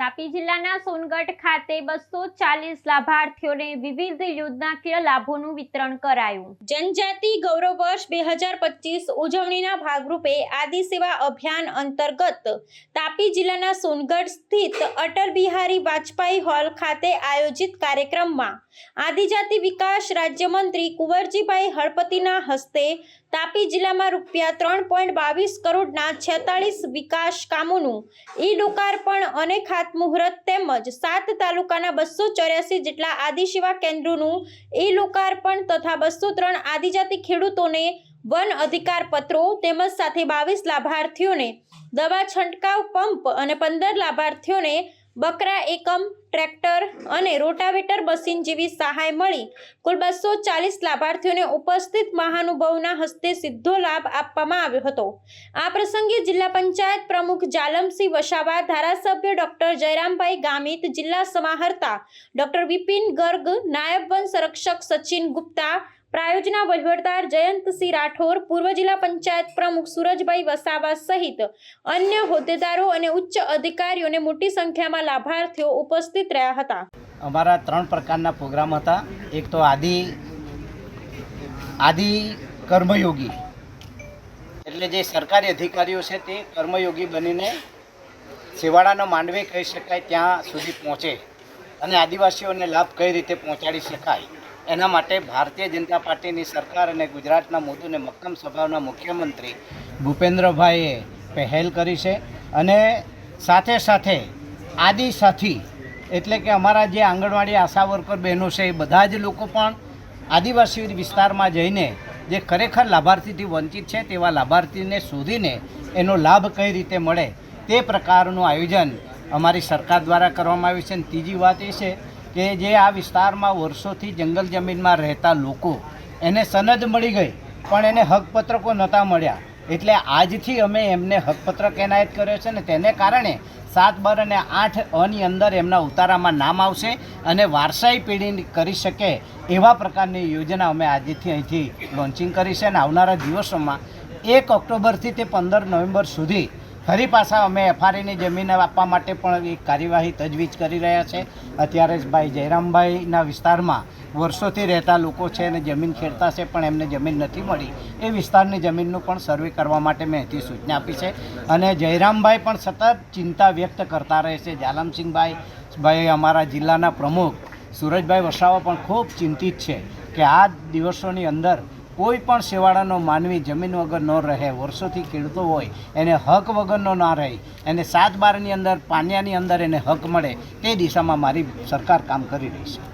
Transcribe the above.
તાપી જિલ્લાના સોનગઢ ખાતે બસો ચાલીસ લાભાર્થીઓને વિવિધ યોજનાકીય લાભોનું વિતરણ કરાયું. જનજાતિ ગૌરવ વર્ષ બે હજાર પચીસ ઉજવણીના ભાગરૂપે આદિ સેવા અભિયાન અંતર્ગત તાપી જિલ્લાના સોનગઢ સ્થિત અટલ બિહારી વાજપેયી હોલ ખાતે આયોજિત કાર્યક્રમમાં આદિજાતિ વિકાસ રાજ્યમંત્રી કુંવરજીભાઈ હળપતિના હસ્તે તાપી જિલ્લામાં રૂપિયા ત્રણ પોઈન્ટ બાવીસ કરોડના છેતાળીસ વિકાસ કામોનું ઈ લોકાર્પણ અને ખાતમુહૂર્ત તેમજ સાત તાલુકાના બસો ચોર્યાસી જેટલા આદિસેવા કેન્દ્રોનું ઈ લોકાર્પણ તથા બસો ત્રણ આદિજાતિ ખેડૂતોને વન અધિકાર પત્રો તેમજ સાથે બાવીસ લાભાર્થીઓને દવા છંટકાવ પંપ અને પંદર લાભાર્થીઓને બકરા એકમ, ટ્રેક્ટર અને રોટાવેટર મશીન જેવી સહાય મળી. કુલ બસો ચાલીસ લાભાર્થીઓને ઉપસ્થિત મહાનુભાવના હસ્તે સીધો લાભ આપવામાં આવ્યો હતો. આ પ્રસંગે જિલ્લા પંચાયત પ્રમુખ જાલમસિંહ વસાવા, ધારાસભ્ય ડોક્ટર જયરામભાઈ ગામિત, જિલ્લા સમાહર્તા ડોક્ટર વિપિન ગર્ગ, નાયબ વન સંરક્ષક સચિન ગુપ્તા પ્રાયોજના વહીવટદાર જયંતસિંહ રાઠોર, પૂર્વ જિલ્લા પંચાયત પ્રમુખ સુરજભાઈ વસાવા સહિત અન્ય હોદ્દેદારો અને ઉચ્ચ અધિકારીઓને મોટી સંખ્યામાં લાભાર્થીઓ ઉપસ્થિત રહ્યા હતા. અમારા ત્રણ પ્રકારના પ્રોગ્રામ હતા. એક તો આદિ આદિ કર્મયોગી. એટલે જે સરકારી અધિકારીઓ છે તે કર્મયોગી બનીને છેવાડાનો માંડવે કહી શકાય, ત્યાં સુધી પહોંચે. અને આદિવાસીઓને લાભ કઈ રીતે પહોંચાડી શકાય? એના માટે ભારતીય જનતા પાર્ટીની સરકાર અને ગુજરાતના મોદુ અને મક્કમ સ્વભાવના મુખ્યમંત્રી ભૂપેન્દ્રભાઈએ પહેલ કરી છે. અને સાથે સાથે આદિ સાથી એટલે કે અમારા જે આંગણવાડી આશા વર્કર બહેનો છે, એ બધા જ લોકો પણ આદિવાસી વિસ્તારમાં જઈને જે ખરેખર લાભાર્થીથી વંચિત છે, તેવા લાભાર્થીને શોધીને એનો લાભ કઈ રીતે મળે તે પ્રકારનું આયોજન અમારી સરકાર દ્વારા કરવામાં આવ્યું છે. અને ત્રીજી વાત એ છે કે જે આ વિસ્તારમાં વર્ષોથી જંગલ જમીનમાં રહેતા લોકો એને સનદ મળી ગઈ, પણ એને હકપત્રકો નહોતા મળ્યા. એટલે આજથી અમે એમને હકપત્રક એનાયત કર્યો છે ને તેને કારણે સાત, બાર અને આઠ અની અંદર એમના ઉતારામાં નામ આવશે અને વારસાઈ પેઢી કરી શકે એવા પ્રકારની યોજના અમે આજથી અહીંથી લોન્ચિંગ કરી છે અને આવનારા દિવસોમાં એક ઓક્ટોબરથી તે પંદર નવેમ્બર સુધી ફરી પાછા અમે એફઆરએની જમીન આપવા માટે પણ એક કાર્યવાહી તજવીજ કરી રહ્યા છે. અત્યારે જ ભાઈ જયરામભાઈના વિસ્તારમાં વર્ષોથી રહેતા લોકો છે અને જમીન ખેડતા છે, પણ એમને જમીન નથી મળી. એ વિસ્તારની જમીનનું પણ સર્વે કરવા માટે મેં એથી સૂચના આપી છે. અને જયરામભાઈ પણ સતત ચિંતા વ્યક્ત કરતા રહે છે. જાલમસિંહભાઈ ભાઈ અમારા જિલ્લાના પ્રમુખ સુરજભાઈ વસાવા પણ ખૂબ ચિંતિત છે કે આ દિવસોની અંદર કોઈ પણ શેવાળાનો માનવી જમીન વગર ન રહે, વર્ષોથી ખેડતો હોય, એને હક વગરનો ના રહે, એને સાત બારની અંદર, પાન્યાની અંદર એને હક મળે, તે દિશામાં મારી સરકાર કામ કરી રહી છે.